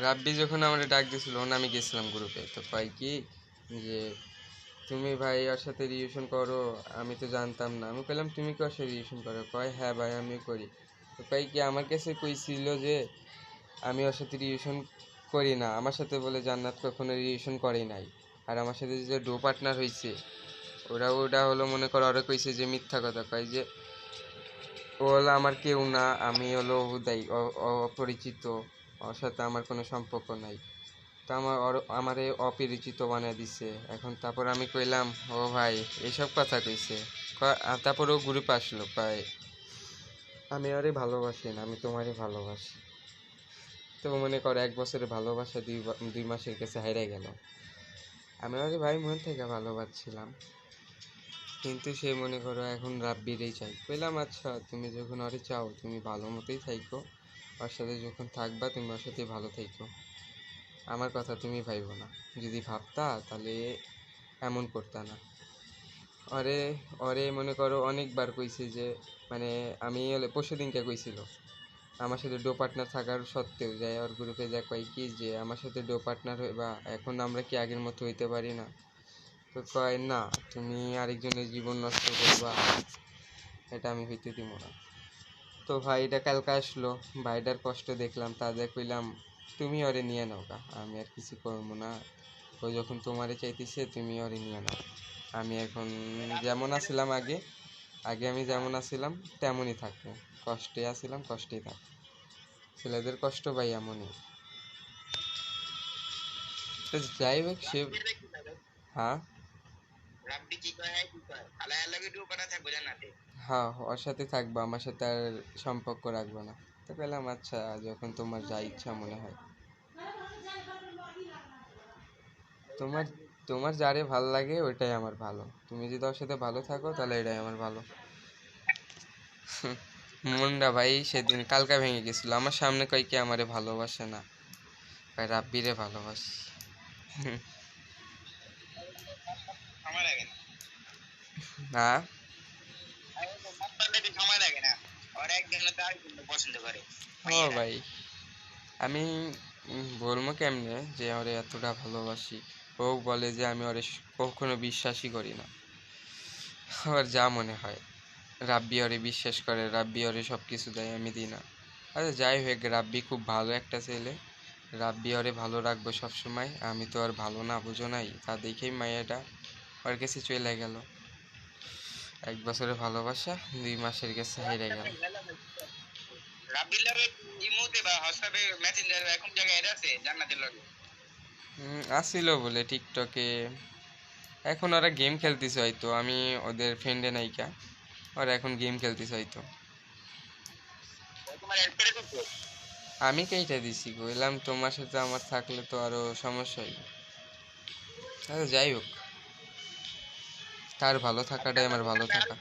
রাব্বি যখন আমার ডাক দিছিল তখন আমি গেছিলাম গ্রুপে তো কয় কি? যে, তুমি ভাই ওর সাথে রিলেশন করো, আমি তো জানতাম না। আমি কইলাম, তুমি কি ওর সাথে রিলেশন করো? কয় হ্যাঁ ভাই আমি করি। তো কয় কি, আমার কাছে কইছিল যে, আমি ওর সাথে রিলেশন করি না। আমার সাথে বলে জান্নাত কখনো রিলেশন করে নাই। আর আমার সাথে যে ডো পার্টনার হয়েছে ওরা ওটা হলো মনে করো, ওরা কইছে যে মিথ্যা কথা। কয় যে, ও হলো আমার কেউ না, আমি হলো হুদাই অপরিচিত। ওর সাথে আমার কোনো সম্পর্ক নাই। তো আমার আমারে অপরিচিত বানিয়ে দিছে। এখন তারপর আমি কইলাম, ও ভাই এইসব কথা কইছে। তারপর ও গ্রুপ আসলো, কয়, আমি আরে ভালোবাসি না, আমি তোমারে ভালোবাসি। তো মনে করো এক বছরের ভালোবাসা দুই দুই মাসের কাছে হাইরাই গেল। আমি আরে ভাই মন থেকে ভালোবাসছিলাম। কিন্তু সে মনে করো এখন রাব্বিরেই চাই। কইলাম আচ্ছা তুমি যখন আরে চাও, তুমি ভালো মতোই থাইকো। ওর সাথে যখন থাকবা, তুমি ওর সাথে ভালো থাইকো আমার কথা তুমি ভাইবো না। যদি ভাবতা, তাহলে এমন করতা না। অরে অরে মনে করো অনেকবার কইছে যে মানে আমি পরশু দিনকে কইছিল, আমার সাথে ডো পার্টনার থাকার সত্ত্বেও যাই ওর গ্রুপে যা কয় কি যে, আমার সাথে ডো পার্টনার হইবা, এখন আমরা কি আগের মতো হইতে পারি না? তো কয়, না, তুমি আরেকজনের জীবন নষ্ট করবা, এটা আমি হইতে দিব না। তো ভাইটা কালকে আসলো ভাইটার কষ্ট দেখলাম তাদের কইলাম তুমি ওরে নিয়ে নাও গা আমি আর কিছু করব না। ও যখন তোমারে চাইতেছে তুমি ওরে নিয়ে নাও। আমি এখন যেমন আছিলাম আগে আগে আমি যেমন আছিলাম তেমনই থাকব। কষ্টে আছিলাম কষ্টেই থাকব। ছেলেদের কষ্ট ভাই এমনই। তো যাই হোক সে হ্যাঁ? হ্যাঁ ওর সাথে থাকব আমার সাথে আর সম্পর্ক রাখব না। তো বললাম আচ্ছা যখন তোমার যা ইচ্ছা মনে হয়। তোমার তোমার যারে ভালো লাগে ওইটাই আমার ভালো। তুমি যদি ওর সাথে ভালো থাকো তাহলে এটাই আমার ভালো। মনটা ভাই সেদিন কালকা ভেঙে গেছিল। আমার সামনে কয় কি আমারে ভালোবাসে না? ভাই রাব্বিরে ভালোবাসি। না না আমি তো মন পাল্টে দিতে ও ভাই, আমি বলব কেমনে যে ওরে এতটা ভালোবাসি। ও বলে যে আমি ওরে কখনো বিশ্বাসই করি না। আবার যা মনে হয়। রাব্বি ওরে বিশ্বাস করে, রাব্বি ওরে সব কিছু দেয়, আমি দিই না। আচ্ছা যাই হোক, রাব্বি খুব ভালো একটা ছেলে। রাব্বি ওরে ভালো রাখব সবসময়। আমি তো আর ভালো না, বুঝো নাই? তা দেখেই মাইয়াটা ওর কাছে চলে গেল। এক বছরের ভালোবাসা দুই মাসের কাছে হেরে গেল। রাব্বির ইমোতে বা হোয়াটসঅ্যাপে মেসেঞ্জার এখন জায়গায় এড আছে জান্নাতের লগে? হুম, আসছিল বলে টিকটকে। এখন ওরা গেম খেলতেছে হয়তো আমি ওদের ফ্রেন্ডে নাইকা ওরা এখন গেম খেলতেছে হয়তো। আমি কেইটা দিছি কইলাম তোমার সাথে আমার থাকলে তো আরও সমস্যা হইবে। আচ্ছা যাই হোক। তার ভালো থাকাটাই আমার ভালো থাকা।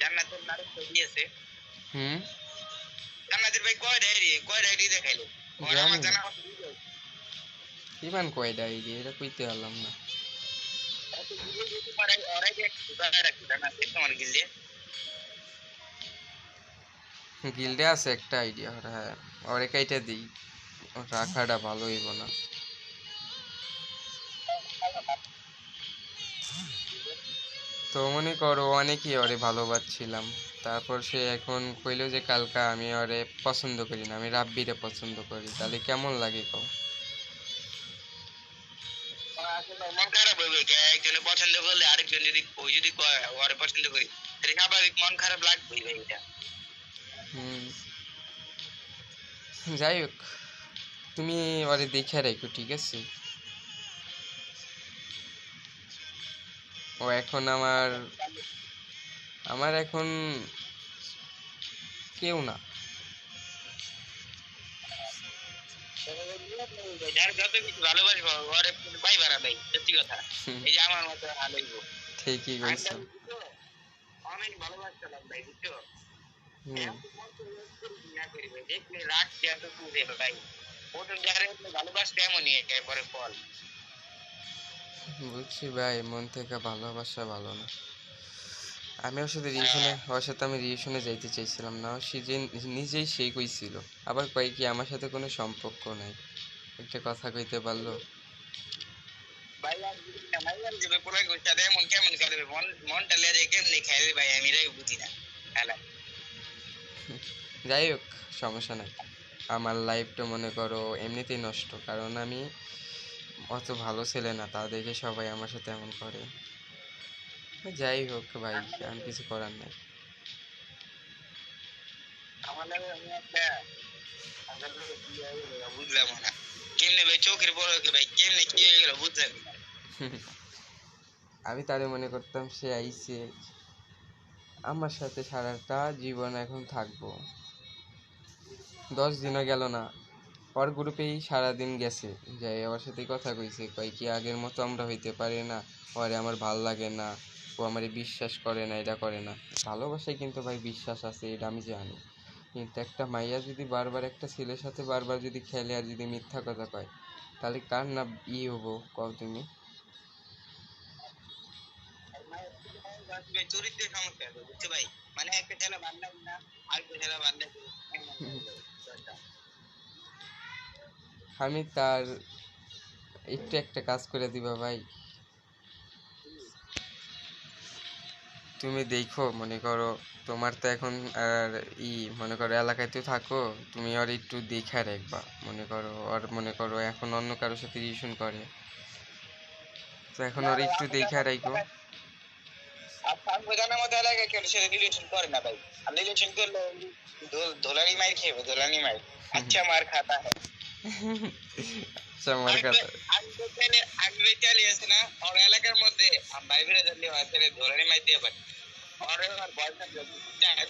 জান্নাতের নারক দিয়েছে। হুম? জান্নাতের ভাই কয় ডায়েরি কয় ডায়েরি দেখাইলো? আমার জানা ইমান আইডি এটা কইতে পারলাম না। গিল্ডে আছে একটা আইডিয়া হ্যাঁ ওরে কাইটা দিই। রাখাটা ভালো হইব না। তো মনে করো অনেকই ওরে ভালোবাসছিলাম। তারপর সে এখন কইলো যে কালকা আমি ওরে পছন্দ করি না আমি রাব্বিরে পছন্দ করি তাহলে কেমন লাগে কও? একজনে পছন্দ করলে আরেকজন যদি ওই যদি ওরে পছন্দ করি তাহলে স্বাভাবিক মন খারাপ লাগবেই এটা। হুম। যাই হোক তুমি ওরে দেখে রাখো ঠিক আছে? ও এখন আমার আমার এখন কেউ না। ঠিকই বলছো অনেক বুঝছ? ভাই ভালোবাসতে এমনই এরপরে ফল বুঝছি ভাই মন থেকে ভালোবাসা ভালো না। আমি ওর সাথে রিলেশনে ওর সাথে আমি রিলেশনে যাইতে চাইছিলাম না সে যে নিজেই সেই কইছিল। আবার কয় কি আমার সাথে কোনো সম্পর্ক নাই। একটা কথা কইতে পারল? মন মন যাই হোক সমস্যা নাই। আমার লাইফটা মনে করো এমনিতেই নষ্ট। কারণ আমি অত ভালো ছেলে না তা দেখে সবাই আমার সাথে এমন করে। যাই হোক ভাই আমি কিছু করার নাই। আমি একটা আমার লাগে কি গেল বুঝলাম না। কেমনে ভাই চোখের বড় ভাই কেমনে কি হয়ে গেল বুঝলাম আমি তারে মনে করতাম সে আইছে। আমার সাথে সারাটা জীবন এখন থাকব। দশ দিনও গেল না। ওর গ্রুপেই সারাদিন গেছে। যাই আমার সাথে কথা কইছে কয় কি আগের মতো আমরা হইতে পারি না? ওরে আমার ভালো লাগে না। ও আমারে বিশ্বাস করে না এটা করে না। ভালোবাসায় কিন্তু ভাই বিশ্বাস আছে এটা আমি জানি। কিন্তু একটা মাইয়া যদি বারবার একটা ছেলের সাথে বারবার যদি খেলে আর যদি মিথ্যা কথা কয় তাহলে কার না ই হব? কও তুমি। চরিত্রের সমস্যা বুঝছ ভাই? মানে একটা ছেলে বান্ধব না ছেলে বান্ধব আমি তার একটু একটা কাজ করে দিবা ভাই। তুমি দেখো, মনে করো তোমার তো এখন আর ই, মনে করো এলাকায় তো থাকো, তুমি ওর একটু দেখে রাখবা। মনে করো ওর, মনে করো এখন অন্য কারোর সাথে রিলেশন করে। তো এখন আর একটু দেখে রাখো আর আচ্ছা মার খাতা। আমার কথা। না ওর এলাকার মধ্যে ভাই জানলে হয় তাহলে দিয়ে পারি। ওর আর বয়ফ্রেন্ড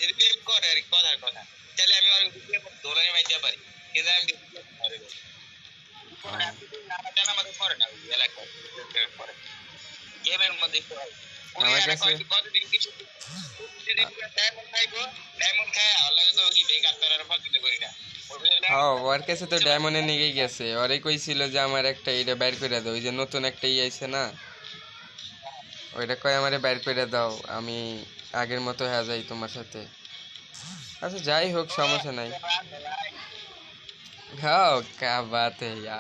যদি প্রেম করে আর কথার কথা। তাহলে আমি ওর ধোলানি মার দিয়ে পারি কিন্তু আমি জানা মতো করে না ওই এলাকায় প্রেম করে গেমের মধ্যে আমার কাছে- কতদিন কিছু ডায়মন্ড খাইবো ডায়মন্ড খায় তো কি বেকার না হ্যাঁ ওর কাছে তো ডায়মন্ডে নিয়ে গেছে। ওরে কইছিল যে আমার একটা এটা বের করে দাও, ওই যে নতুন একটা ই আইছে না? ওইটা কয়, আমারে বের করে দাও, আমি আগের মতো হয়ে যাই তোমার সাথে। আচ্ছা যাই হোক, সমস্যা নাই। হ্যাঁ কা বাতে হে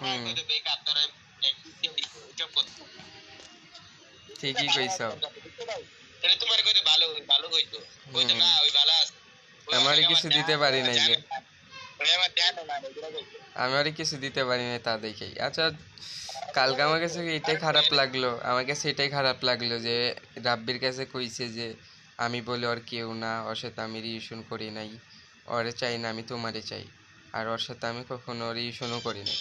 হুম। ঠিকই কইছো। তোমার কইতে ভালো ভালো কইতো কইতো না ওই ভালো আছে। আমারে কিছু দিতে পারি নাই যে। আমার কিছু দিতে পারি না তা দেখেই। আচ্ছা কালকে আমার কাছে এটাই খারাপ লাগল। আমার কাছে এটাই খারাপ লাগল যে রাব্বির কাছে কইছে যে আমি বলে ওর কেউ না ওর সাথে আমি রিউশন করি নাই। ওরে চাই না আমি তোমারে চাই। আর ওর সাথে আমি কখনো রিলেশনও করি নাই।